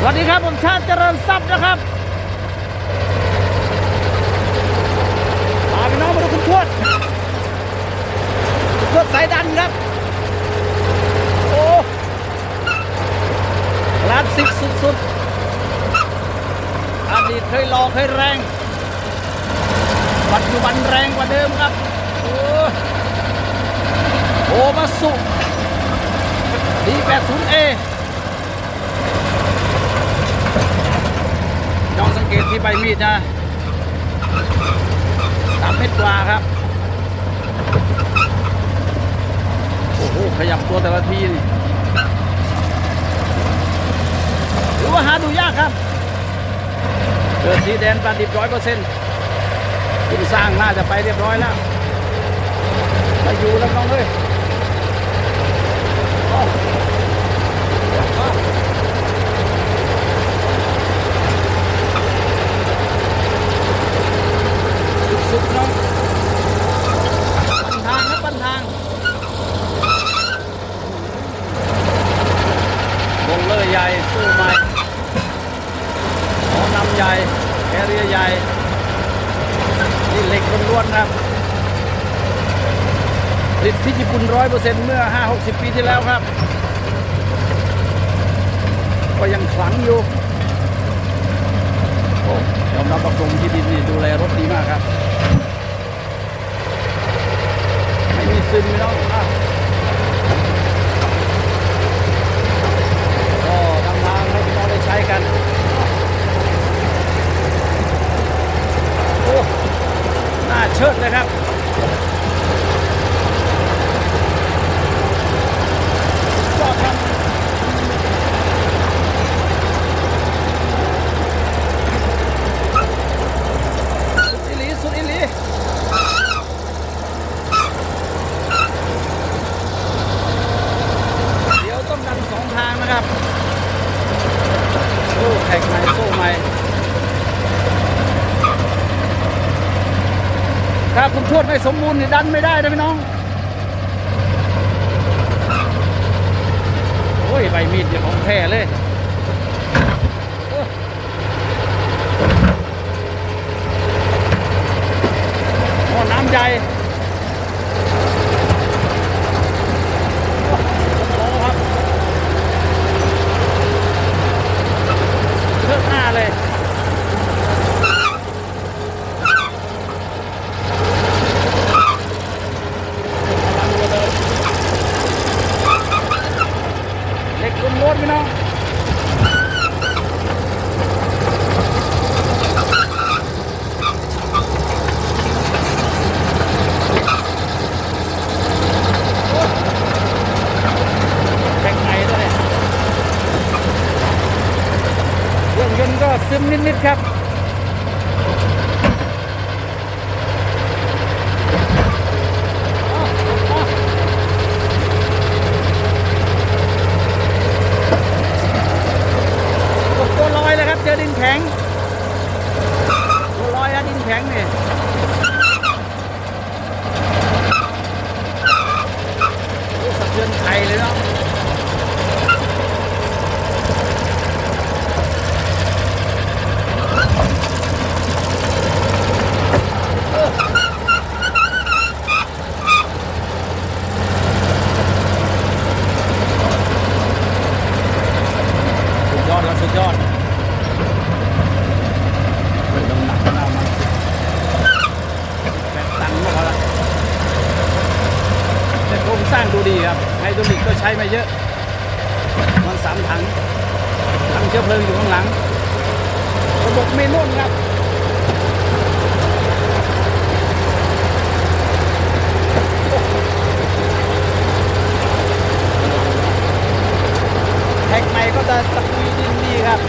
สวัสดีครับ ผมชาติเจริญทรัพย์นะครับพาพี่น้องมาดูคุณทวดคุณทวดสายดันครับ โอ้คลาสสิกสุดๆอดีตเคยหลอกเคยแรง ปัจจุบันแรงกว่าเดิมครับ โอ้โอมาสุดีแปดศูนย์เอ ลองสังเกตที่ใบมีดนะสามเม็ดกว่าครับ โอ้โห ขยับตัวแต่ละทีนี่หรือว่าหาดูยากครับเกิดที่แดนปลาดิบร้อยเปอร์เซ็นต์คุณสร้างน่าจะไปเรียบร้อยแล้วไปอยู่แล้วน้องเลยเอาเอาสุดๆน้องปันทางครับปันทางวงเลยใหญ่สู้ใหม่หอนำ ใหญ่แคเรียใหญ่นี่เหล็กล้วนๆครับผลิตที่ญี่ปุ่นร้อยเปอร์เซ็นต์เมื่อ 5-60 ปีที่แล้วครับ ก็ยังขลังอยู่โอ้ยอมรับประกรงที่ดินนี่ดูแลรถดีมากครับ ไม่มีซึมไม่ต้องอะก็ทำทางให้พี่น้องได้ใช้กัน โอ้ น่าเชิดเลยครับ สุดยอดครับ สุดอิลีสุดอิลีเดี๋ยวต้องดันสองทางนะครับ โอ้แท็กใหม่โซ่ใหม่ถ้าคุณทวดไม่สมบูรณ์นี่ดันไม่ได้นะพี่น้อง โอ้ยใบมีดเนี่ยของแท้เลยเออหม้อน้ำใหญ่โอ้ครับเลือกหน้าเลย เล็กล้วนๆพี่น้องแข็งไหนด้วยเครื่องยนต์ ก็ซึมนิดๆครับกดตัวลอยเลยครับเจอดินแข็งตัวลอยแล้วดินแข็งเนี่โอ้สะเทือนไข่เลยเนาะเออสุดยอดครับสุดยอดเฮ้ยน้ำหนักมันเอามาแปดตันก็พอละแต่โครง สร้างดูดีครับไฮดรอลิกก็ใช้มาเยอะมันสามถังถังเชื้อเพลิงอยู่ข้างหลัง ระบบเมนูนครับแท็กใหม่ก็จะตะกุยดินดีครับ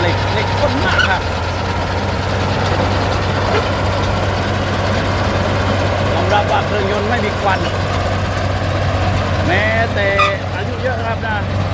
เหล็กเหล็กข้นมากครับยอมรับว่าเครื่องยนต์ไม่มีค วัน แม้แต่อายุเยอะครับนะอะ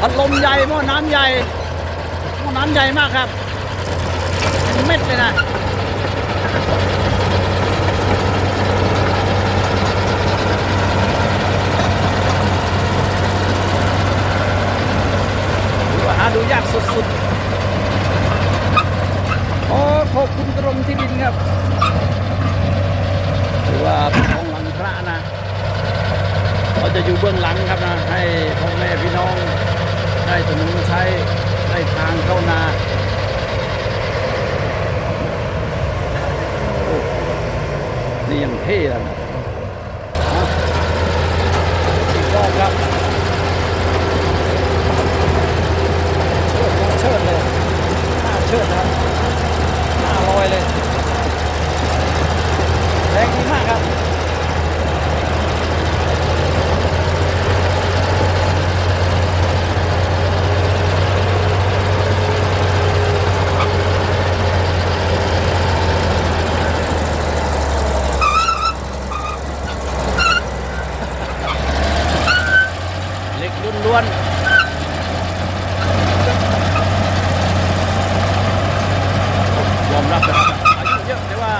พัดลมใหญ่หม้อน้ำใหญ่หม้อน้ำใหญ่มากครับเม็ดเลยนะถือว่าหาดูยากสุดๆโอ้ขอบคุณกรมที่ดินครับถือว่าเป็นของหลังพระนะเขาจะอยู่เบื้องหลังครับนะ ให้พ่อแม่พี่น้อง ได้ถนนใช้ได้ทางเข้านาโอ้นี่ยังเท่แล้วนะอีกรอบครับเชิดเลยหน้าเชิดนะหน้าลอยเลยแรงดีมากครับ เล็กล้วนๆยอมรับนะครับอายุเยอะแต่ว่า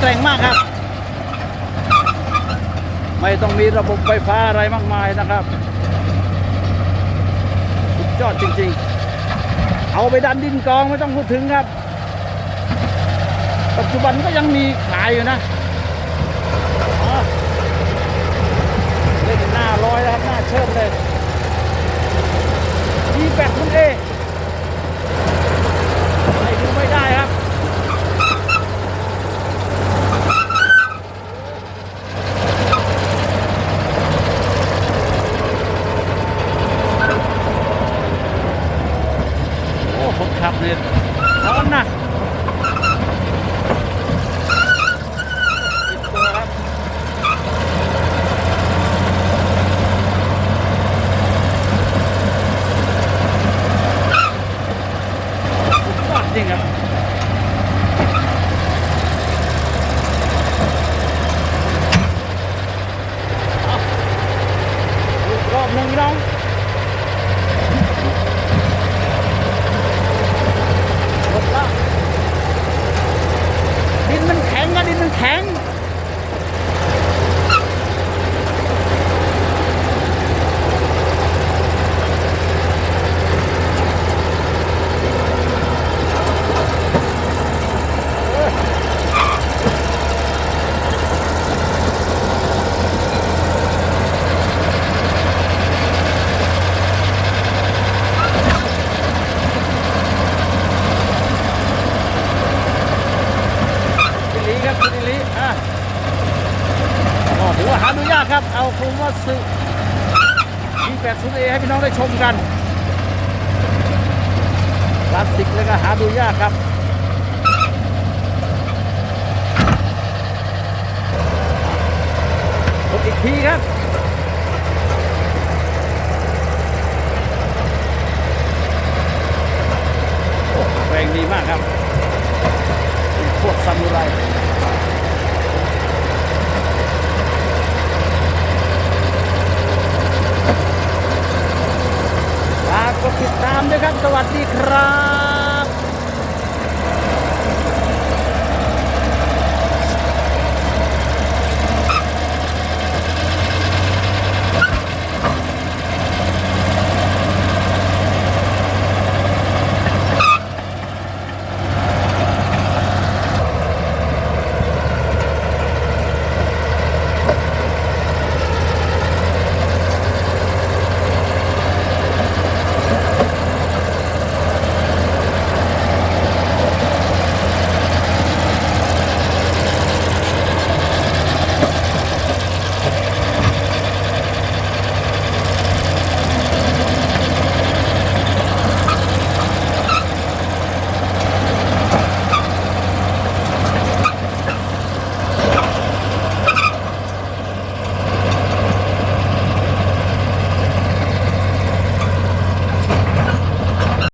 แกร่งมากครับ ไม่ต้องมีระบบไฟฟ้าอะไรมากมายนะครับสุดยอดจริง ๆ เอาไปดันดินกองไม่ต้องพูดถึงครับ ปัจจุบันก็ยังมีขายอยู่นะเล่นหน้าลอยแล้วครับหน้าเชิดเลยดีแปดคุณเอไม่ดูไม่ได้ครับ 10าดูยาครับ เอาคงว่าสึมีแปดศูนย์เอให้พี่น้องได้ชมกันคลาสสิกแล้วก็หาดูยากครับกดอีกทีครับแรงดีมากครับพวกซามูไร